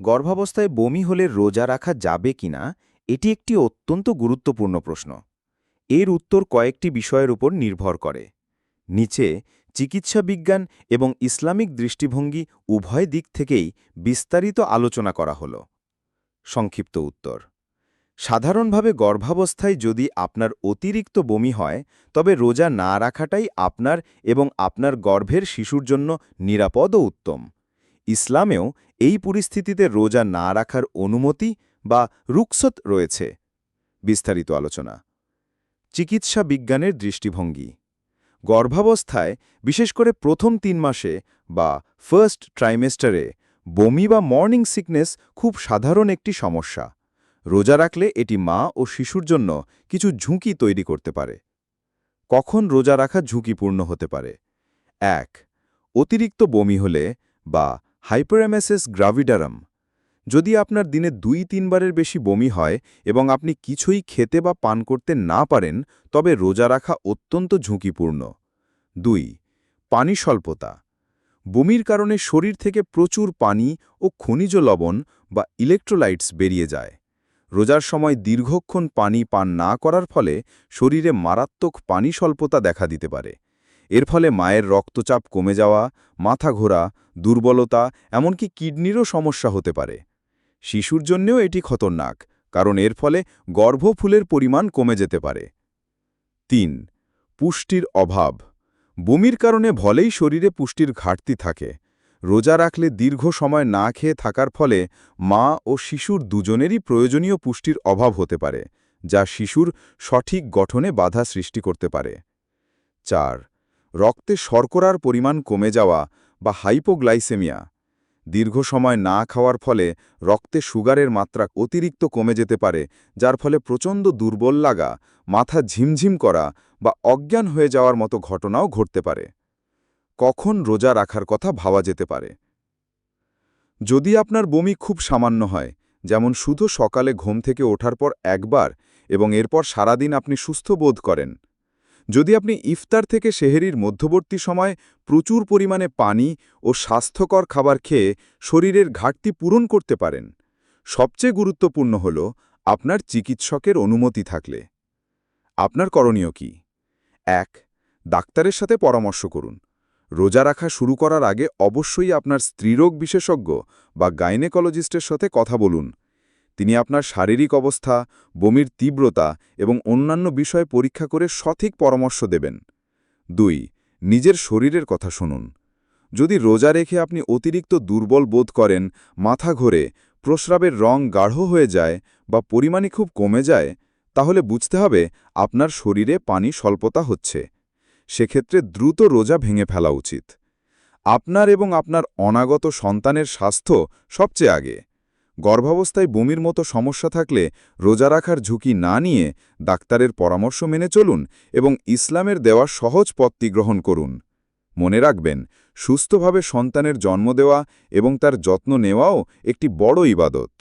গর্ভাবস্থায় বমি হলে রোজা রাখা যাবে কিনা এটি একটি অত্যন্ত গুরুত্বপূর্ণ প্রশ্ন। এর উত্তর কয়েকটি বিষয়ের উপর নির্ভর করে। নিচে, চিকিৎসা বিজ্ঞান এবং ইসলামিক দৃষ্টিভঙ্গি উভয় দিক থেকেই বিস্তারিত আলোচনা করা হল। সংক্ষিপ্ত উত্তর। সাধারণভাবে গর্ভাবস্থায় যদি আপনার অতিরিক্ত বমি হয়, তবে রোজা না রাখাটাই আপনার এবং আপনার গর্ভের শিশুর জন্য নিরাপদ ও উত্তম। ইসলামেও এই পরিস্থিতিতে রোজা না রাখার অনুমতি বা রুকসত রয়েছে। বিস্তারিত আলোচনা। চিকিৎসা বিজ্ঞানের দৃষ্টিভঙ্গি। গর্ভাবস্থায়, বিশেষ করে প্রথম তিন মাসে বা ফার্স্ট ট্রাইমেস্টারে বমি বা মর্নিং সিকনেস খুব সাধারণ একটি সমস্যা। রোজা রাখলে এটি মা ও শিশুর জন্য কিছু ঝুঁকি তৈরি করতে পারে। কখন রোজা রাখা ঝুঁকিপূর্ণ হতে পারে? এক, অতিরিক্ত বমি হলে বা হাইপারেমেসিস গ্রাভিডারাম যদি আপনার দিনে দুই তিনবারের বেশি বমি হয় এবং আপনি কিছুই খেতে বা পান করতে না পারেন, তবে রোজা রাখা অত্যন্ত ঝুঁকিপূর্ণ। দুই, পানি স্বল্পতা। বমির কারণে শরীর থেকে প্রচুর পানি ও খনিজ লবণ বা ইলেকট্রোলাইটস বেরিয়ে যায়। রোজার সময় দীর্ঘক্ষণ পানি পান না করার ফলে শরীরে মারাত্মক পানি স্বল্পতা দেখা দিতে পারে। এর ফলে মায়ের রক্তচাপ কমে যাওয়া, মাথা ঘোরা, দুর্বলতা, এমনকি কিডনিরও সমস্যা হতে পারে। শিশুর জন্যেও এটি খতরনাক, কারণ এর ফলে গর্ভফুলের পরিমাণ কমে যেতে পারে। তিন, পুষ্টির অভাব। বমির কারণে ভলেই শরীরে পুষ্টির ঘাটতি থাকে। রোজা রাখলে দীর্ঘ সময় না খেয়ে থাকার ফলে মা ও শিশুর দুজনেরই প্রয়োজনীয় পুষ্টির অভাব হতে পারে, যা শিশুর সঠিক গঠনে বাধা সৃষ্টি করতে পারে। চার রক্তে শর্করার পরিমাণ কমে যাওয়া বা হাইপোগ্লাইসেমিয়া। দীর্ঘ সময় না খাওয়ার ফলে রক্তে সুগারের মাত্রা অতিরিক্ত কমে যেতে পারে, যার ফলে প্রচণ্ড দুর্বল লাগা, মাথা ঝিমঝিম করা বা অজ্ঞান হয়ে যাওয়ার মতো ঘটনাও ঘটতে পারে। কখন রোজা রাখার কথা ভাবা যেতে পারে? যদি আপনার বমি খুব সামান্য হয়, যেমন শুধু সকালে ঘুম থেকে ওঠার পর একবার এবং এরপর সারাদিন আপনি সুস্থ বোধ করেন যদি আপনি ইফতার থেকে সেহেরির মধ্যবর্তী সময় প্রচুর পরিমাণে পানি ও স্বাস্থ্যকর খাবার খেয়ে শরীরের ঘাটতি পূরণ করতে পারেন। সবচেয়ে গুরুত্বপূর্ণ হল আপনার চিকিৎসকের অনুমতি থাকলে। আপনার করণীয় কি? এক, ডাক্তারের সাথে পরামর্শ করুন। রোজা রাখা শুরু করার আগে অবশ্যই আপনার স্ত্রীরোগ বিশেষজ্ঞ বা গাইনেকোলজিস্টের সাথে কথা বলুন। তিনি আপনার শারীরিক অবস্থা, বমির তীব্রতা এবং অন্যান্য বিষয় পরীক্ষা করে সঠিক পরামর্শ দেবেন। দুই, নিজের শরীরের কথা শুনুন। যদি রোজা রেখে আপনি অতিরিক্ত দুর্বল বোধ করেন, মাথা ঘোরে, প্রস্রাবের রং গাঢ় হয়ে যায় বা পরিমাণই খুব কমে যায়, তাহলে বুঝতে হবে আপনার শরীরে পানি স্বল্পতা হচ্ছে। সেক্ষেত্রে দ্রুত রোজা ভেঙে ফেলা উচিত। আপনার এবং আপনার অনাগত সন্তানের স্বাস্থ্য সবচেয়ে আগে। গর্ভাবস্থায় বমির মতো সমস্যা থাকলে রোজা রাখার ঝুঁকি না নিয়ে ডাক্তারের পরামর্শ মেনে চলুন এবং ইসলামের দেওয়া সহজ পথটি গ্রহণ করুন। মনে রাখবেন, সুস্থভাবে সন্তানের জন্ম দেওয়া এবং তার যত্ন নেওয়াও একটি বড় ইবাদত।